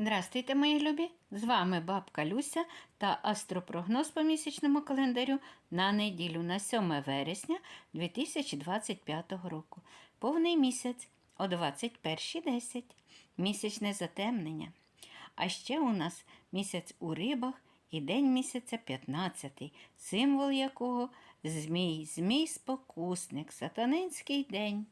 Здрастуйте, мої любі! З вами бабка Люся та астропрогноз по місячному календарю на неділю на 7 вересня 2025 року. Повний місяць о 21.10. Місячне затемнення. А ще у нас місяць у рибах і день місяця 15, символ якого змій, змій спокусник, сатанинський день.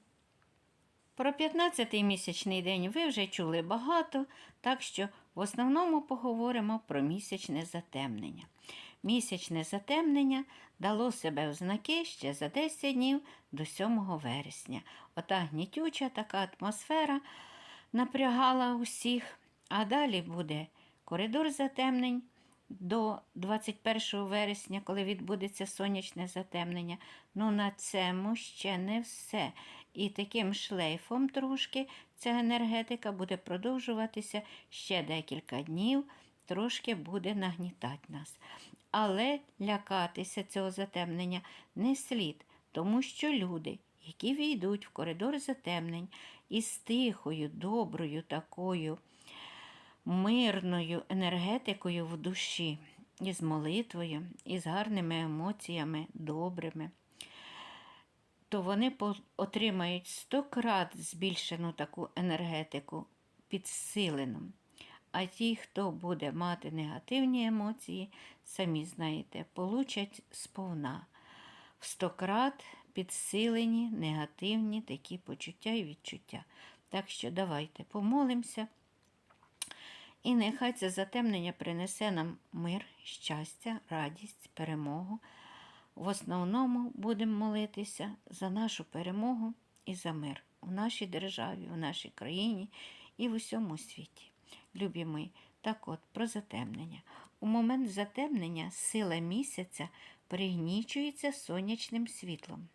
Про 15-й місячний день ви вже чули багато, так що в основному поговоримо про місячне затемнення. Місячне затемнення дало себе в знаки ще за 10 днів до 7 вересня. Ота гнітюча така атмосфера напрягала усіх, а далі буде коридор затемнень до 21 вересня, коли відбудеться сонячне затемнення. Ну на цьому ще не все. І таким шлейфом трошки ця енергетика буде продовжуватися ще декілька днів, трошки буде нагнітати нас. Але лякатися цього затемнення не слід, тому що люди, які війдуть в коридор затемнень із тихою, доброю такою мирною енергетикою в душі, із молитвою, із гарними емоціями, добрими, то вони отримають сто крат збільшену таку енергетику, підсилену. А ті, хто буде мати негативні емоції, самі знаєте, получать сповна в сто крат підсилені негативні такі почуття і відчуття. Так що давайте помолимося. І нехай це затемнення принесе нам мир, щастя, радість, перемогу. В основному будемо молитися за нашу перемогу і за мир у нашій державі, у нашій країні і в усьому світі. Любі мої, так от про затемнення. У момент затемнення сила місяця пригнічується сонячним світлом.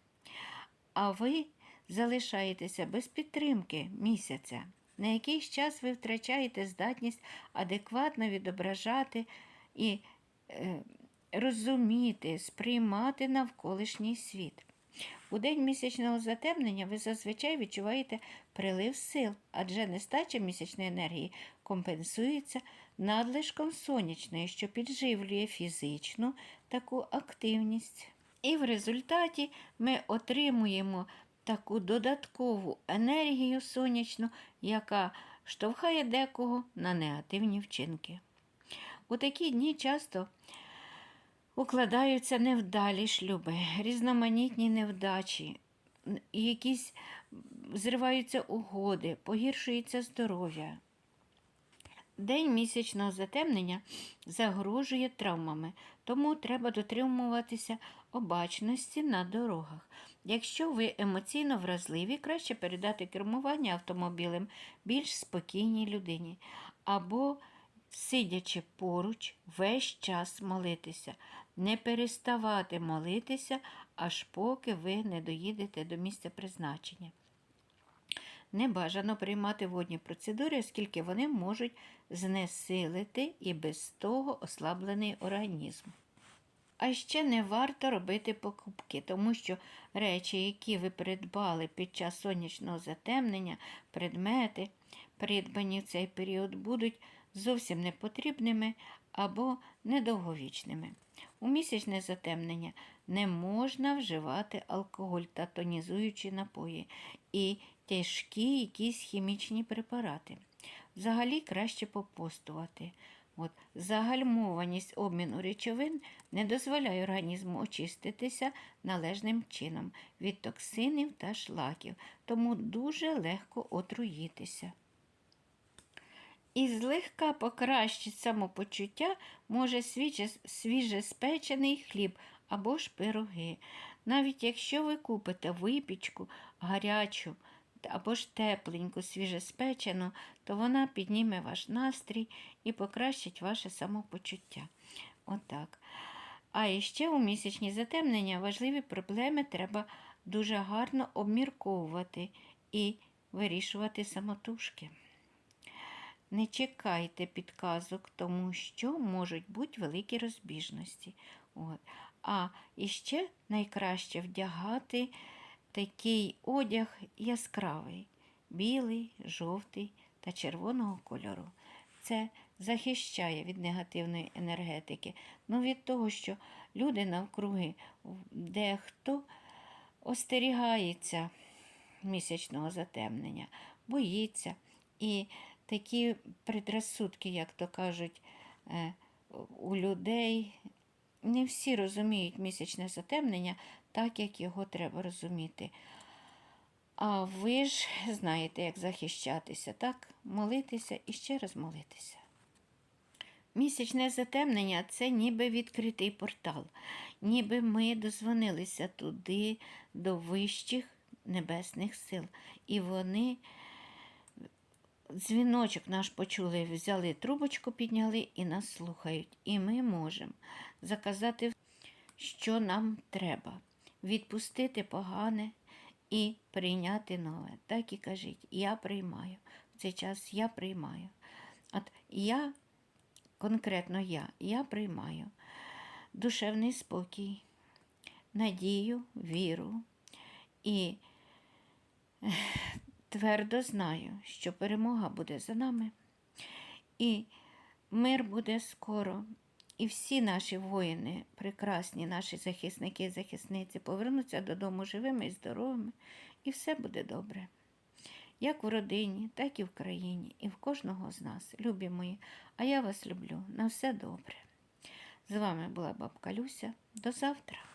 А ви залишаєтеся без підтримки місяця. На якийсь час ви втрачаєте здатність адекватно відображати і е, розуміти, сприймати навколишній світ. У день місячного затемнення ви зазвичай відчуваєте прилив сил, адже нестача місячної енергії компенсується надлишком сонячної, що підживлює фізичну таку активність. І в результаті ми отримуємо таку додаткову енергію сонячну, яка штовхає декого на негативні вчинки. У такі дні часто укладаються невдалі шлюби, різноманітні невдачі, якісь зриваються угоди, погіршується здоров'я. День місячного затемнення загрожує травмами, тому треба дотримуватися обачності на дорогах. Якщо ви емоційно вразливі, краще передати кермування автомобілем більш спокійній людині, або, сидячи поруч, весь час молитися, не переставати молитися, аж поки ви не доїдете до місця призначення. Не бажано приймати водні процедури, оскільки вони можуть знесилити і без того ослаблений організм. А ще не варто робити покупки, тому що речі, які ви придбали під час сонячного затемнення, предмети, придбані в цей період, будуть зовсім непотрібними або недовговічними. У місячне затемнення не можна вживати алкоголь та тонізуючі напої і тяжкі якісь хімічні препарати. Взагалі краще попостувати. От, загальмованість обміну речовин не дозволяє організму очиститися належним чином від токсинів та шлаків, тому дуже легко отруїтися. І злегка покращить самопочуття може свіже, свіжеспечений хліб або ж пироги. Навіть якщо ви купите випічку гарячу або ж тепленьку, свіжеспечену, то вона підніме ваш настрій і покращить ваше самопочуття. Отак. А іще у місячні затемнення важливі проблеми треба дуже гарно обмірковувати і вирішувати самотужки. Не чекайте підказок, тому що можуть бути великі розбіжності. От. А іще найкраще вдягати такий одяг яскравий, білий, жовтий та червоного кольору. це захищає від негативної енергетики. Ну, від того, що люди навкруги, дехто остерігається місячного затемнення, боїться. І такі предрассудки, як то кажуть, е, у людей не всі розуміють місячне затемнення так, як його треба розуміти. А ви ж знаєте, як захищатися, так? Молитися і ще раз молитися. Місячне затемнення це ніби відкритий портал, ніби ми дозвонилися туди, до вищих небесних сил. І вони дзвіночок наш почули, взяли трубочку, підняли і нас слухають. І ми можемо заказати, що нам треба, відпустити погане і прийняти нове. Так і кажіть, я приймаю. В цей час я приймаю. От я, конкретно я, я приймаю душевний спокій, надію, віру і твердо знаю, що перемога буде за нами, і мир буде скоро. І всі наші воїни, прекрасні, наші захисники і захисниці, повернуться додому живими і здоровими, і все буде добре. Як в родині, так і в країні, і в кожного з нас, любі мої, а я вас люблю. На все добре. З вами була бабка Люся. До завтра.